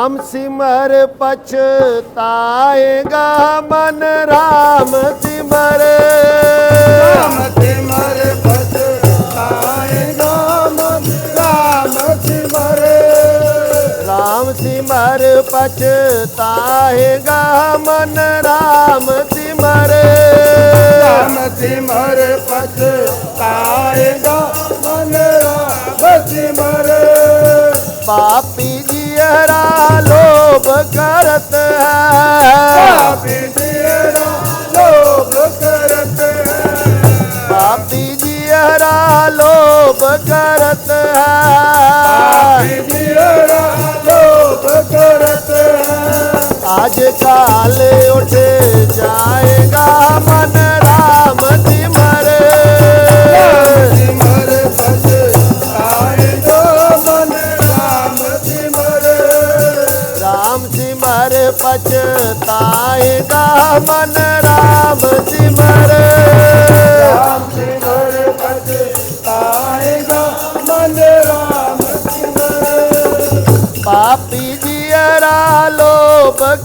सिमर राम सिमर। पछताएगा मन राम सिमर। राम सिमर पछताएगा मन राम सिमर। राम सिमर पछताएगा मन राम सिमर। पाप लोभ करत हैरा लोभ करत अोभ करत है। आज काले उठे जाएगा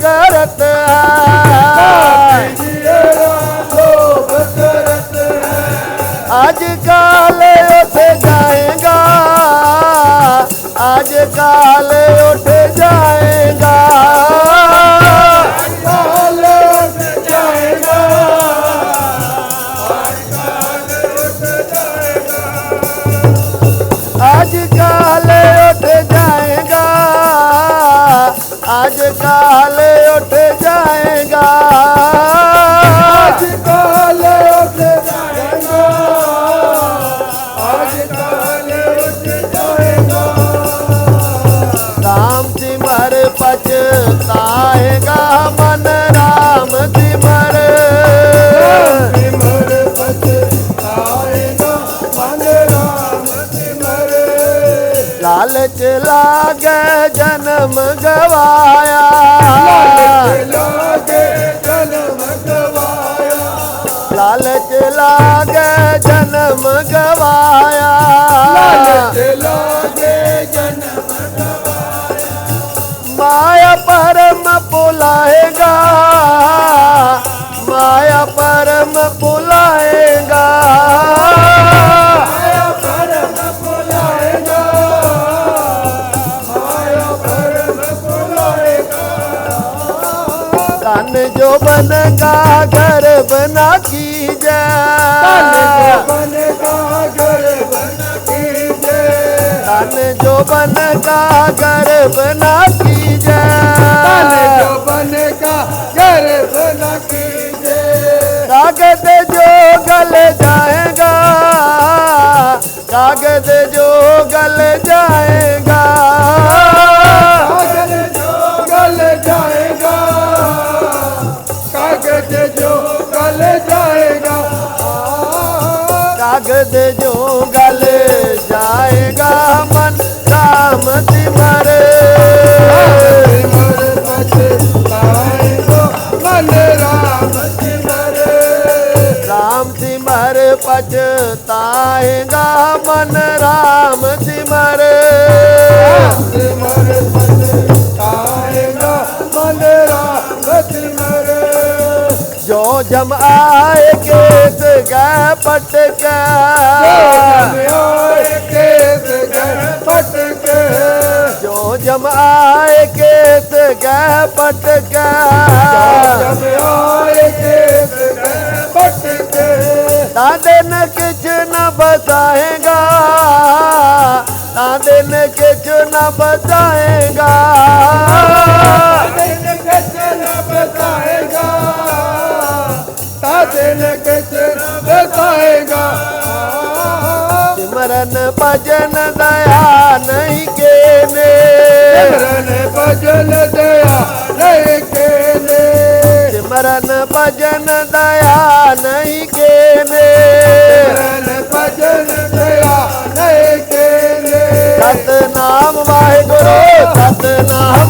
करत है। आज काल उठ जाएगा। आज काल उठ जाएगा आज काल जन्म गवाया लाल के लागे जन्म गवाया माया परम बुलाएगा। तन जो बन का घर बना की का घर बन कीजे तन जो बन का घर बना की तन जो बन का घर बन कीजे कागज़ जो गल जाएगा कागज़ कागज़ जो गल जाएगा मन राम मन राम राम सिमर पछताएगा मन राम सिमर जो जम केस गए पटक। जो जम आए केस गए पटक। तादे न किच न बसाएगा। तादे न किच न बसाएगा। सिमरन भजन दया नहीं केने। भजन दया नहीं केले सिमरन भजन दया नहीं केने। सिमरन भजन दया नहीं केले सतनाम वाहेगुरु सतनाम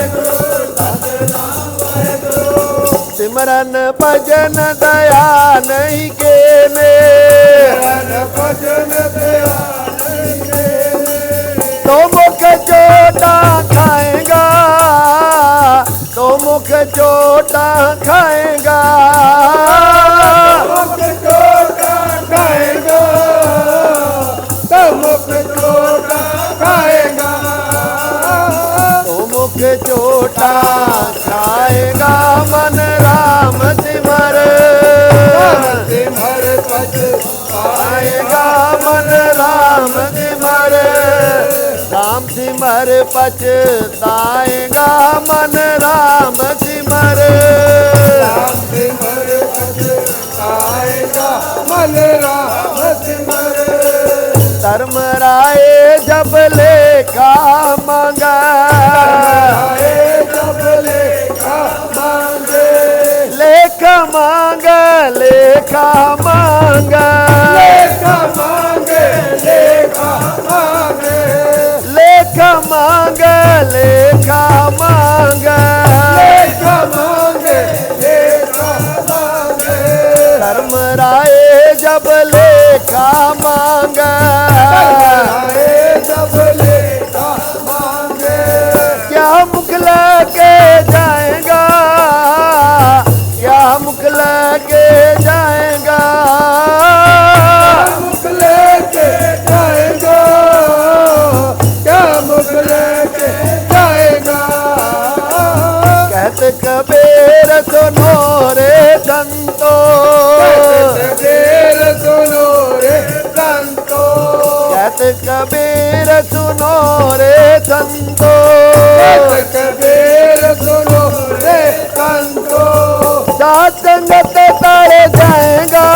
सिमरन भजन दया नहीं के ने भजन दया तो मुख चोटा खाएगा। तो मुख चोटा खाएगा। तो छोटा तो खा पर पछताएगा मन राम सिमर मन राम धर्म राय जब ले का मांगा। लेखा मांगा लेखा लेखा मांगे। मांगे मांगे। धर्म राय जब लेखा मांगे। जब मांगे। क्या मुख लगे जाएगा? क्या मुख लगे जाएगा? सुनो रे संतो देर सुनो रे संतो कबीर सुनो रे संतो कबीर सुनो रे संतो सात संगत तर जाएगा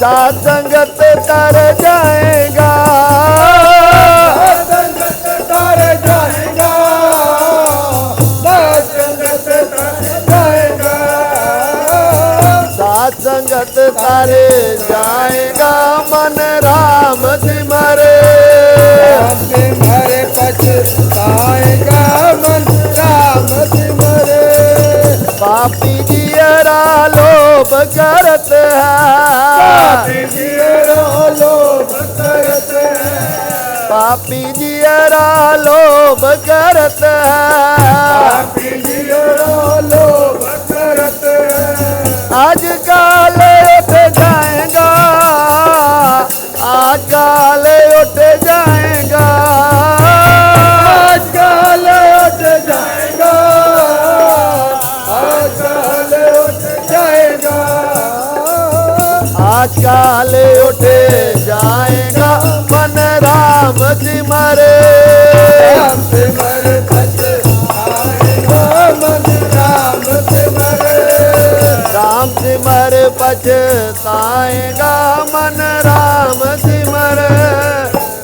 सात संगत तर जाएगा बतरत है पापी जी रालो बकरत है। राम सिमर राम सिमर पछताएगा मन राम सिमर राम सिमर पछताएगा मन राम सिमर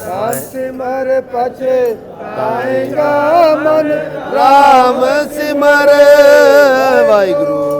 राम सिमर पछताएगा मन राम सिमर वाहिगुरु